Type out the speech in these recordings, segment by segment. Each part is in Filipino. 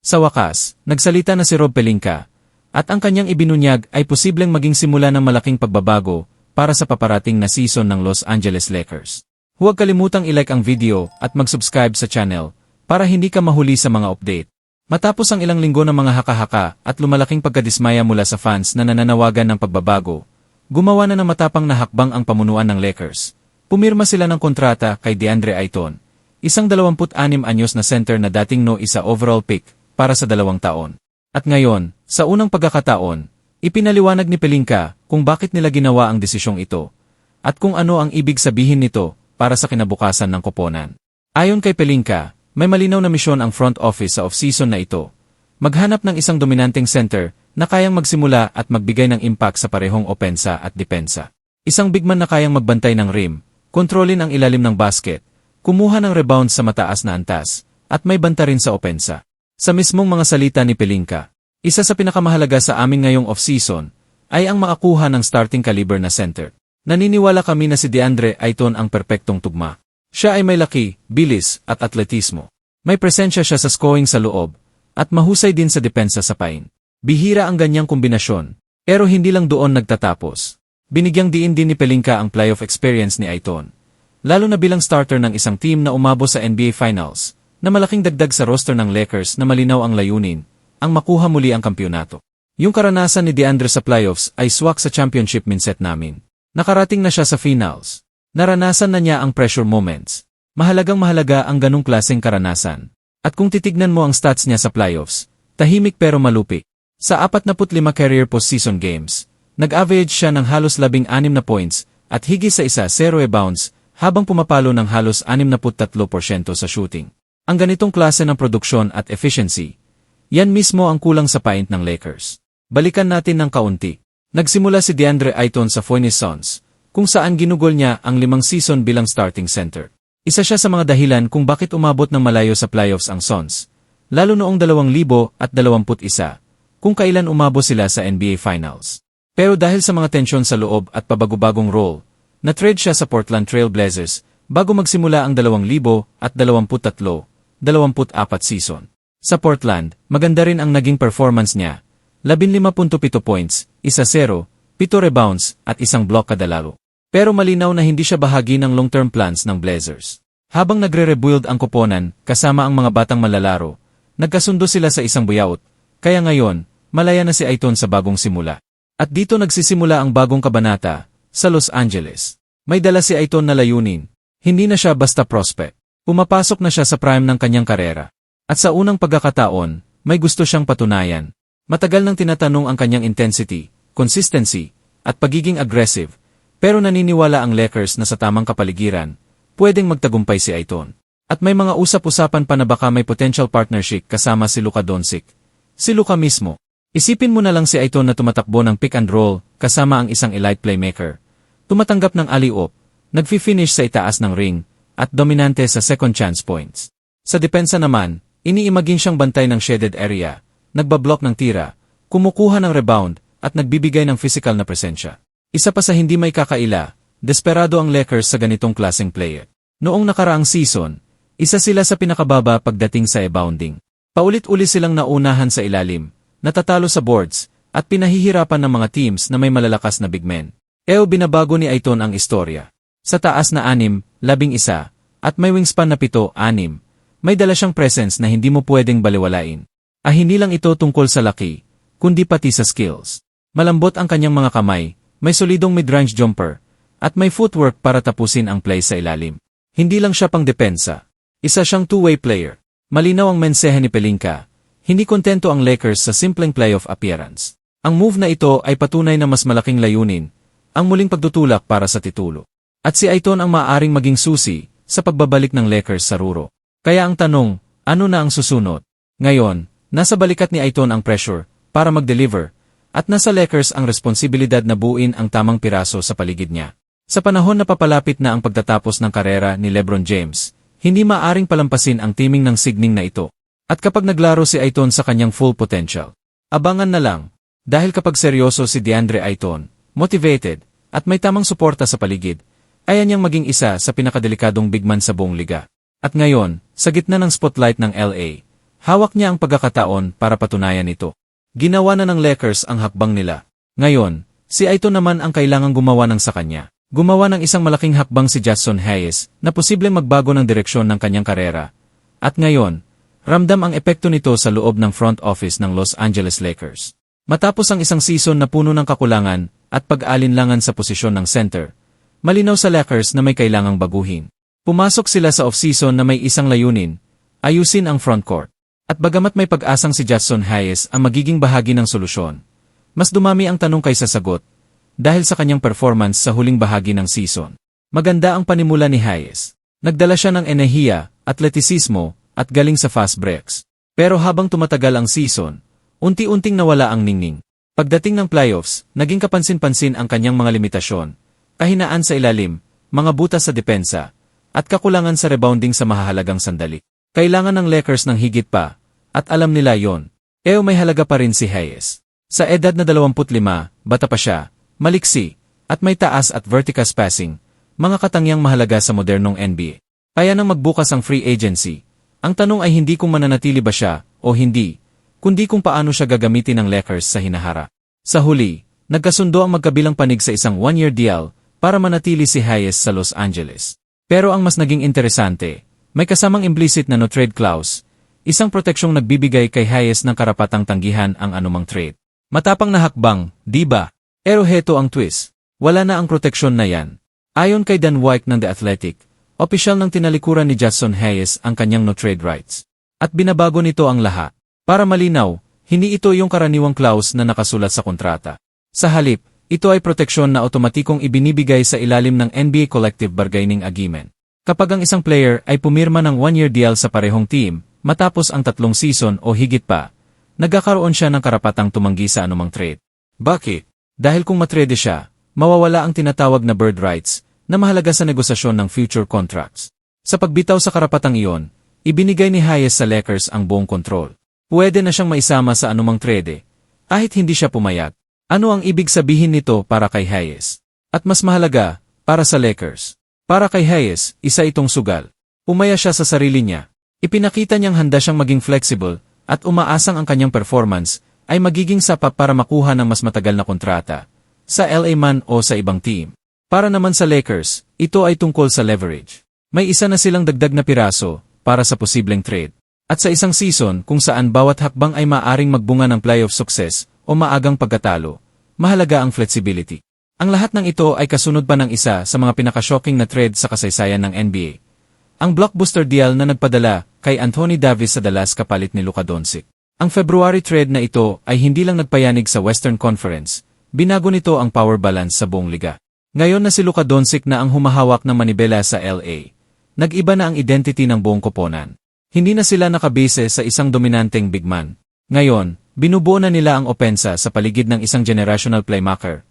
Sa wakas, nagsalita na si Rob Pelinka, at ang kanyang ibinunyag ay posibleng maging simula ng malaking pagbabago para sa paparating na season ng Los Angeles Lakers. Huwag kalimutang ilike ang video at mag-subscribe sa channel para hindi ka mahuli sa mga update. Matapos ang ilang linggo ng mga haka-haka at lumalaking pagkadismaya mula sa fans na nananawagan ng pagbabago, gumawa na ng matapang na hakbang ang pamunuan ng Lakers. Pumirma sila ng kontrata kay DeAndre Ayton, isang 26 anyos na center na dating no isa overall pick para sa dalawang taon. At ngayon, sa unang pagkakataon, ipinaliwanag ni Pelinka kung bakit nila ginawa ang desisyong ito at kung ano ang ibig sabihin nito para sa kinabukasan ng koponan. Ayon kay Pelinka, may malinaw na misyon ang front office sa off-season na ito. Maghanap ng isang dominanteng center na kayang magsimula at magbigay ng impact sa parehong opensa at depensa. Isang bigman na kayang magbantay ng rim, kontrolin ang ilalim ng basket, kumuha ng rebound sa mataas na antas, at may banta rin sa opensa. Sa mismong mga salita ni Pelinka, isa sa pinakamahalaga sa amin ngayong off-season ay ang makakuha ng starting caliber na center. Naniniwala kami na si DeAndre Ayton ang perpektong tugma. Siya ay may laki, bilis, at atletismo. May presensya siya sa scoring sa loob, at mahusay din sa depensa sa pain. Bihira ang ganyang kombinasyon, pero hindi lang doon nagtatapos. Binigyang diin din ni Pelinka ang playoff experience ni Ayton. Lalo na bilang starter ng isang team na umabo sa NBA Finals, na malaking dagdag sa roster ng Lakers na malinaw ang layunin, ang makuha muli ang kampyonato. Yung karanasan ni DeAndre sa playoffs ay swak sa championship minset namin. Nakarating na siya sa finals. Naranasan na niya ang pressure moments. Mahalagang mahalaga ang ganong klaseng karanasan. At kung titignan mo ang stats niya sa playoffs, tahimik pero malupi. Sa 45 career postseason games, nag-average siya ng halos 16 na points at higit sa isa 0 rebounds habang pumapalo ng halos 63% sa shooting. Ang ganitong klase ng produksyon at efficiency, yan mismo ang kulang sa paint ng Lakers. Balikan natin ng kaunti. Nagsimula si DeAndre Ayton sa Phoenix Suns, kung saan ginugol niya ang limang season bilang starting center. Isa siya sa mga dahilan kung bakit umabot ng malayo sa playoffs ang Suns, lalo noong 2021, kung kailan umabo sila sa NBA Finals. Pero dahil sa mga tensyon sa loob at pabagubagong role, na-trade siya sa Portland Trail Blazers bago magsimula ang 2023 24 season. Sa Portland, maganda rin ang naging performance niya. 15.7 points, 1-0, 7 rebounds, at isang block kada. Pero malinaw na hindi siya bahagi ng long-term plans ng Blazers. Habang nagre-rebuild ang koponan, kasama ang mga batang malalaro, nagkasundo sila sa isang buyout, kaya ngayon, malaya na si Aiton sa bagong simula. At dito nagsisimula ang bagong kabanata, sa Los Angeles. May dala si Aiton na layunin. Hindi na siya basta prospect. Pumapasok na siya sa prime ng kanyang karera. At sa unang pagkakataon, may gusto siyang patunayan. Matagal nang tinatanong ang kanyang intensity, consistency, at pagiging aggressive, pero naniniwala ang Lakers na sa tamang kapaligiran, pwedeng magtagumpay si Aiton. At may mga usap-usapan pa na baka may potential partnership kasama si Luka Doncic. Si Luka mismo. Isipin mo na lang si Aiton na tumatakbo ng pick and roll kasama ang isang elite playmaker. Tumatanggap ng alley-oop, nagfi-finish sa itaas ng ring, at dominante sa second chance points. Sa depensa naman, iniimagin siyang bantay ng shaded area, nagbablock ng tira, kumukuha ng rebound, at nagbibigay ng physical na presensya. Isa pa sa hindi may kakaila, desperado ang Lakers sa ganitong klaseng player. Noong nakaraang season, isa sila sa pinakababa pagdating sa rebounding. Paulit-uli silang naunahan sa ilalim, natatalo sa boards, at pinahihirapan ng mga teams na may malalakas na big men. Eo binabago ni Aiton ang istorya. Sa taas na anim, labing isa, at may wingspan na pito, anim, may dala siyang presence na hindi mo pwedeng baliwalain. Ah hindi lang ito tungkol sa laki, kundi pati sa skills. Malambot ang kanyang mga kamay, may solidong mid-range jumper, at may footwork para tapusin ang play sa ilalim. Hindi lang siya pang depensa. Isa siyang two-way player. Malinaw ang mensahe ni Pelinka. Hindi kontento ang Lakers sa simpleng playoff appearance. Ang move na ito ay patunay na mas malaking layunin, ang muling pagtutulak para sa titulo. At si Aiton ang maaring maging susi sa pagbabalik ng Lakers sa Ruro. Kaya ang tanong, ano na ang susunod? Ngayon, nasa balikat ni Aiton ang pressure para mag-deliver at nasa Lakers ang responsibilidad na buuin ang tamang piraso sa paligid niya. Sa panahon na papalapit na ang pagtatapos ng karera ni LeBron James, hindi maaring palampasin ang teaming ng signing na ito. At kapag naglaro si Aiton sa kanyang full potential, abangan na lang. Dahil kapag seryoso si DeAndre Aiton, motivated, at may tamang suporta sa paligid, kaya niyang maging isa sa pinakadelikadong bigman sa buong liga. At ngayon, sa gitna ng spotlight ng LA, Hawak niya ang pagkakataon para patunayan ito. Ginawa na ng Lakers ang hakbang nila. Ngayon, si Aito naman ang kailangang gumawa ng sa kanya. Gumawa ng isang malaking hakbang si Jackson Hayes na posibleng magbago ng direksyon ng kanyang karera. At ngayon, ramdam ang epekto nito sa loob ng front office ng Los Angeles Lakers. Matapos ang isang season na puno ng kakulangan at pag-alinlangan sa posisyon ng center, malinaw sa Lakers na may kailangang baguhin. Pumasok sila sa offseason na may isang layunin, ayusin ang frontcourt. At bagamat may pag-asang si Jackson Hayes ang magiging bahagi ng solusyon, mas dumami ang tanong kaysa sagot dahil sa kanyang performance sa huling bahagi ng season. Maganda ang panimula ni Hayes. Nagdala siya ng enerhiya, atletisismo, at galing sa fast breaks. Pero habang tumatagal ang season, unti-unting nawala ang ningning. Pagdating ng playoffs, naging kapansin-pansin ang kanyang mga limitasyon, kahinaan sa ilalim, mga butas sa depensa, at kakulangan sa rebounding sa mahahalagang sandali. Kailangan ng Lakers ng higit pa, at alam nila yon. Eo may halaga pa rin si Hayes. Sa edad na 25, bata pa siya, maliksi, at may taas at vertical passing, mga katangyang mahalaga sa modernong NBA. Kaya nang magbukas ang free agency, ang tanong ay hindi kung mananatili ba siya o hindi, kundi kung paano siya gagamitin ng Lakers sa hinahara. Sa huli, nagkasundo ang magkabilang panig sa isang one-year deal para manatili si Hayes sa Los Angeles. Pero ang mas naging interesante, may kasamang implicit na no-trade clause, isang proteksyong nagbibigay kay Hayes ng karapatang tanggihan ang anumang trade. Matapang na hakbang, di ba? Pero heto ang twist. Wala na ang proteksyon na yan. Ayon kay Dan White ng The Athletic, opisyal ng tinalikuran ni Jackson Hayes ang kanyang no-trade rights. At binabago nito ang lahat. Para malinaw, hindi ito yung karaniwang clause na nakasulat sa kontrata. Sa halip, ito ay proteksyon na otomatikong ibinibigay sa ilalim ng NBA Collective Bargaining Agreement. Kapag ang isang player ay pumirma ng one-year deal sa parehong team, matapos ang tatlong season o higit pa, nagkakaroon siya ng karapatang tumanggi sa anumang trade. Bakit? Dahil kung matrade siya, mawawala ang tinatawag na bird rights na mahalaga sa negosasyon ng future contracts. Sa pagbitaw sa karapatang iyon, ibinigay ni Hayes sa Lakers ang buong kontrol. Pwede na siyang maisama sa anumang trade, kahit hindi siya pumayag. Ano ang ibig sabihin nito para kay Hayes? At mas mahalaga, para sa Lakers. Para kay Hayes, isa itong sugal. Umaya siya sa sarili niya. Ipinakita niyang handa siyang maging flexible at umaasang ang kanyang performance ay magiging sapat para makuha ng mas matagal na kontrata sa LA man o sa ibang team. Para naman sa Lakers, ito ay tungkol sa leverage. May isa na silang dagdag na piraso para sa posibleng trade. At sa isang season kung saan bawat hakbang ay maaring magbunga ng playoff success, o maagang pagkatalo, mahalaga ang flexibility. Ang lahat ng ito ay kasunod pa ng isa sa mga pinakashocking na trade sa kasaysayan ng NBA. Ang blockbuster deal na nagpadala kay Anthony Davis sa Dallas kapalit ni Luka Doncic. Ang February trade na ito ay hindi lang nagpayanig sa Western Conference, binago nito ang power balance sa buong liga. Ngayon na si Luka Doncic na ang humahawak ng manibela sa LA, nag-iba na ang identity ng buong koponan. Hindi na sila nakabase sa isang dominanteng big man. Ngayon, Binubuo na nila ang opensa sa paligid ng isang generational playmaker.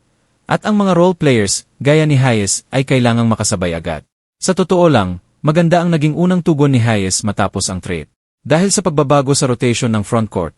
At ang mga role players, gaya ni Hayes, ay kailangang makasabay agad. Sa totoo lang, maganda ang naging unang tugon ni Hayes matapos ang trade. Dahil sa pagbabago sa rotation ng frontcourt,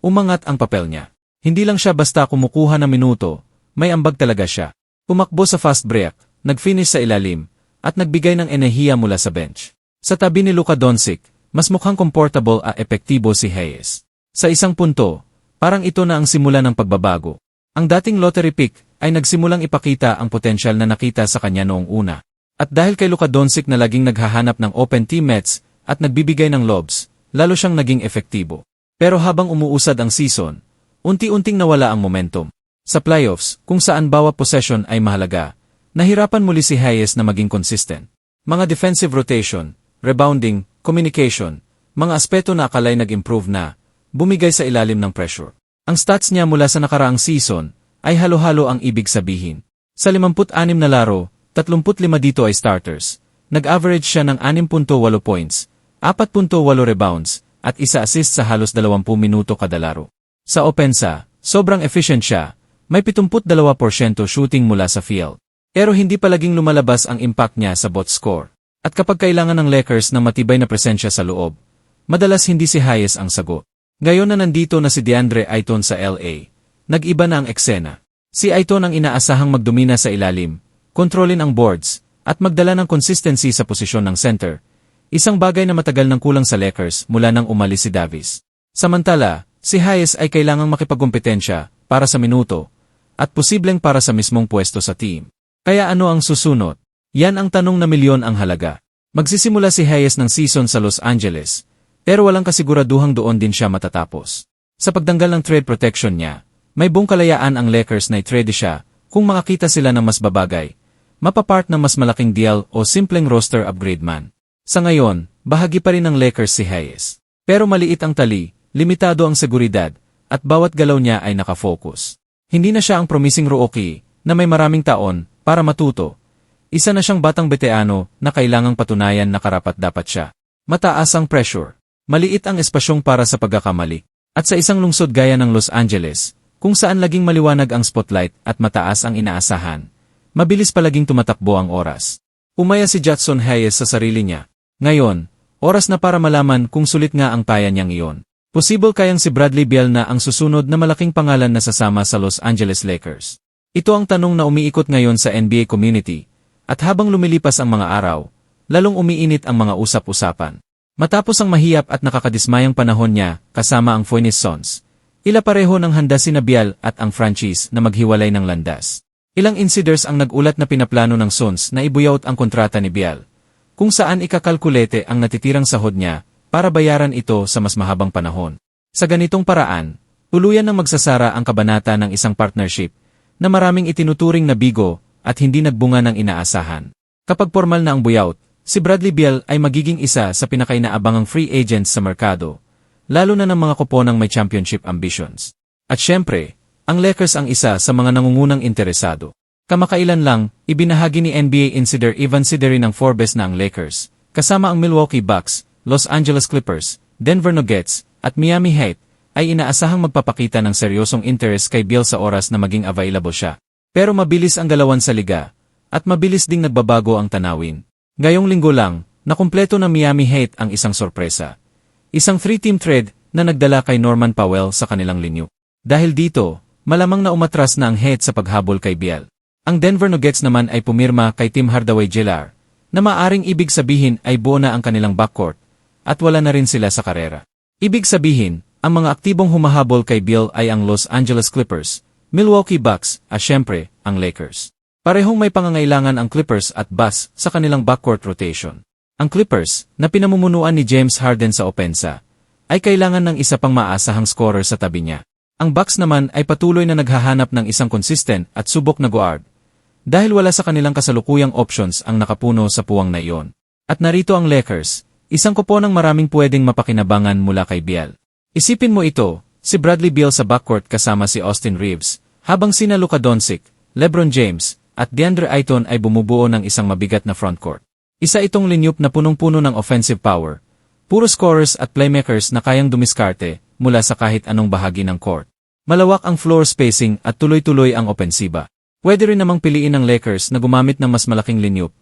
umangat ang papel niya. Hindi lang siya basta kumukuha ng minuto, may ambag talaga siya. Pumakbo sa fast break, nag-finish sa ilalim, at nagbigay ng enerhiya mula sa bench. Sa tabi ni Luka Doncic, mas mukhang comfortable at epektibo si Hayes. Sa isang punto, Parang ito na ang simula ng pagbabago. Ang dating lottery pick ay nagsimulang ipakita ang potensyal na nakita sa kanya noong una. At dahil kay Luka Doncic na laging naghahanap ng open teammates at nagbibigay ng lobs, lalo siyang naging efektibo. Pero habang umuusad ang season, unti-unting nawala ang momentum. Sa playoffs, kung saan bawat possession ay mahalaga, nahirapan muli si Hayes na maging consistent. Mga defensive rotation, rebounding, communication, mga aspeto na akalay nag-improve na, bumigay sa ilalim ng pressure. Ang stats niya mula sa nakaraang season ay halo-halo ang ibig sabihin. Sa 56 na laro, 35 dito ay starters. Nag-average siya ng 6.8 points, 4.8 rebounds, at isa assist sa halos 20 minuto kada laro. Sa opensa, sobrang efficient siya, may 72% shooting mula sa field. Pero hindi palaging lumalabas ang impact niya sa bot score. At kapag kailangan ng Lakers ng matibay na presensya sa loob, madalas hindi si Hayes ang sagot. Ngayon na nandito na si DeAndre Ayton sa LA, nag-iba na ang eksena. Si Ayton ang inaasahang magdomina sa ilalim, kontrolin ang boards, at magdala ng consistency sa posisyon ng center, Isang bagay na matagal nang kulang sa Lakers mula nang umalis si Davis. Samantala, si Hayes ay kailangang makipagkumpetensya para sa minuto at posibleng para sa mismong pwesto sa team. Kaya ano ang susunod? Yan ang tanong na milyon ang halaga. Magsisimula si Hayes ng season sa Los Angeles, pero walang kasiguraduhang doon din siya matatapos. Sa pagdanggal ng trade protection niya, may buong kalayaan ang Lakers na i-trade siya kung makakita sila ng mas babagay, mapapart ng mas malaking deal o simpleng roster upgrade man. Sa ngayon, bahagi pa rin ng Lakers si Hayes. Pero maliit ang tali, limitado ang seguridad, at bawat galaw niya ay nakafocus. Hindi na siya ang promising rookie na may maraming taon para matuto. Isa na siyang batang beteano na kailangang patunayan na karapat dapat siya. Mataas ang pressure. Maliit ang espasyong para sa pagkakamali. At sa isang lungsod gaya ng Los Angeles, kung saan laging maliwanag ang spotlight at mataas ang inaasahan, mabilis palaging tumatakbo ang oras. Umaya si Judson Hayes sa sarili niya. Ngayon, oras na para malaman kung sulit nga ang taya niyang iyon. Posible kayang si Bradley Beal na ang susunod na malaking pangalan na sasama sa Los Angeles Lakers. Ito ang tanong na umiikot ngayon sa NBA community, at habang lumilipas ang mga araw, lalong umiinit ang mga usap-usapan. Matapos ang mahiyap at nakakadismayang panahon niya kasama ang Phoenix Suns, ila pareho ng handa si Bial at ang franchise na maghiwalay ng landas. Ilang insiders ang nagulat na pinaplano ng Suns na ibuyaut ang kontrata ni Bial, kung saan ikakalkulete ang natitirang sahod niya para bayaran ito sa mas mahabang panahon. Sa ganitong paraan, tuluyan na magsasara ang kabanata ng isang partnership na maraming itinuturing na bigo at hindi nagbunga ng inaasahan. Kapag formal na ang buyout, Si Bradley Beal ay magiging isa sa pinakainaabangang free agents sa merkado, lalo na ng mga kuponang may championship ambitions. At syempre, ang Lakers ang isa sa mga nangungunang interesado. Kamakailan lang, ibinahagi ni NBA insider Ivan Sideri ng Forbes na ang Lakers, kasama ang Milwaukee Bucks, Los Angeles Clippers, Denver Nuggets, at Miami Heat, ay inaasahang magpapakita ng seryosong interest kay Beal sa oras na maging available siya. Pero mabilis ang galawan sa liga, at mabilis ding nagbabago ang tanawin. Ngayong linggo lang, nakumpleto ng Miami Heat ang isang sorpresa. Isang three-team trade na nagdala kay Norman Powell sa kanilang linyo. Dahil dito, malamang na umatras na ang Heat sa paghabol kay Biel. Ang Denver Nuggets naman ay pumirma kay Tim Hardaway Jr. na maaring ibig sabihin ay buo na ang kanilang backcourt at wala na rin sila sa karera. Ibig sabihin, ang mga aktibong humahabol kay Bill ay ang Los Angeles Clippers, Milwaukee Bucks at syempre, ang Lakers. Parehong may pangangailangan ang Clippers at Bucks sa kanilang backcourt rotation. Ang Clippers, na pinamumunuan ni James Harden sa opensa, ay kailangan ng isa pang maasahang scorer sa tabi niya. Ang Bucks naman ay patuloy na naghahanap ng isang consistent at subok na guard, dahil wala sa kanilang kasalukuyang options ang nakapuno sa puwang na iyon. At narito ang Lakers, isang kupo ng maraming pwedeng mapakinabangan mula kay Biel. Isipin mo ito, si Bradley Beal sa backcourt kasama si Austin Reeves, habang sina Luka Doncic, LeBron James, at DeAndre Ayton ay bumubuo ng isang mabigat na frontcourt. Isa itong linyup na punong-puno ng offensive power, puro scorers at playmakers na kayang dumiskarte mula sa kahit anong bahagi ng court. Malawak ang floor spacing at tuloy-tuloy ang opensiba. Pwede rin namang piliin ng Lakers na gumamit ng mas malaking linyup.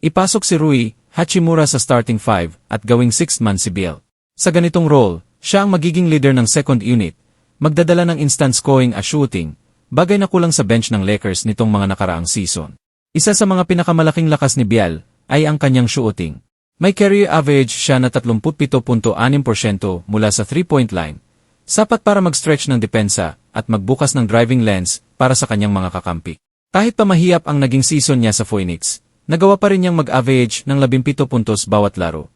Ipasok si Rui Hachimura sa starting five at gawing sixth man si Biel. Sa ganitong role, siya ang magiging leader ng second unit, magdadala ng instant scoring at shooting, Bagay na kulang sa bench ng Lakers nitong mga nakaraang season. Isa sa mga pinakamalaking lakas ni Bial ay ang kanyang shooting. May career average siya na 37.6% mula sa 3-point line, sapat para mag-stretch ng depensa at magbukas ng driving lens para sa kanyang mga kakampi. Kahit pa mahiyap ang naging season niya sa Phoenix, nagawa pa rin niyang mag-average ng 17 puntos bawat laro.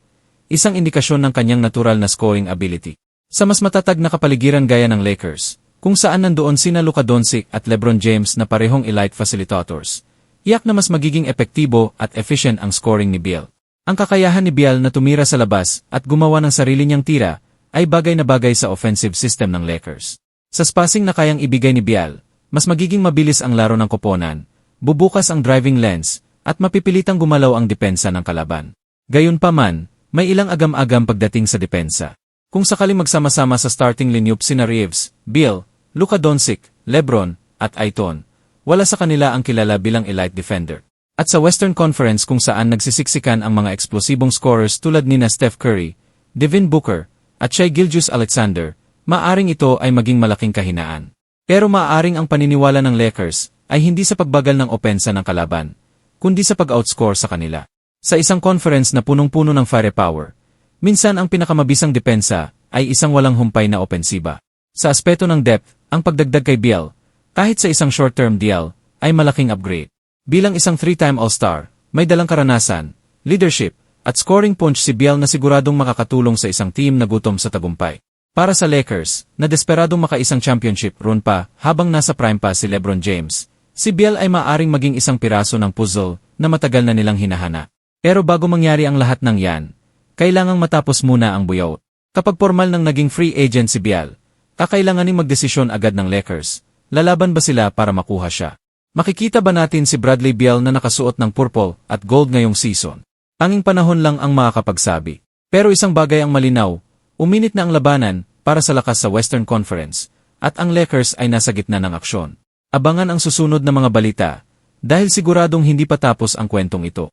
Isang indikasyon ng kanyang natural na scoring ability. Sa mas matatag na kapaligiran gaya ng Lakers, kung saan nandoon sina Luka Doncic at LeBron James na parehong elite facilitators. Iyak na mas magiging epektibo at efficient ang scoring ni Biel. Ang kakayahan ni Biel na tumira sa labas at gumawa ng sarili niyang tira ay bagay na bagay sa offensive system ng Lakers. Sa spacing na kayang ibigay ni Biel, mas magiging mabilis ang laro ng koponan, bubukas ang driving lens, at mapipilitang gumalaw ang depensa ng kalaban. Gayunpaman, may ilang agam-agam pagdating sa depensa. Kung sakaling magsama-sama sa starting lineup sina Reeves, Bill, Luka Doncic, Lebron, at Aiton, wala sa kanila ang kilala bilang elite defender. At sa Western Conference kung saan nagsisiksikan ang mga eksplosibong scorers tulad ni na Steph Curry, Devin Booker, at Shai Gilgeous Alexander, maaring ito ay maging malaking kahinaan. Pero maaring ang paniniwala ng Lakers ay hindi sa pagbagal ng opensa ng kalaban, kundi sa pag-outscore sa kanila. Sa isang conference na punong-puno ng firepower, minsan ang pinakamabisang depensa ay isang walang humpay na opensiba. Sa aspeto ng depth, ang pagdagdag kay Biel, kahit sa isang short-term deal, ay malaking upgrade. Bilang isang three-time All-Star, may dalang karanasan, leadership, at scoring punch si Biel na siguradong makakatulong sa isang team na gutom sa tagumpay. Para sa Lakers, na desperadong makaisang championship run pa habang nasa prime pa si LeBron James, si Biel ay maaring maging isang piraso ng puzzle na matagal na nilang hinahanap. Pero bago mangyari ang lahat ng yan, kailangang matapos muna ang buyout. Kapag formal nang naging free agent si Biel, kakailanganing magdesisyon agad ng Lakers, lalaban ba sila para makuha siya? Makikita ba natin si Bradley Biel na nakasuot ng purple at gold ngayong season? Tanging panahon lang ang makakapagsabi. Pero isang bagay ang malinaw, uminit na ang labanan para sa lakas sa Western Conference, at ang Lakers ay nasa gitna ng aksyon. Abangan ang susunod na mga balita, dahil siguradong hindi pa tapos ang kwentong ito.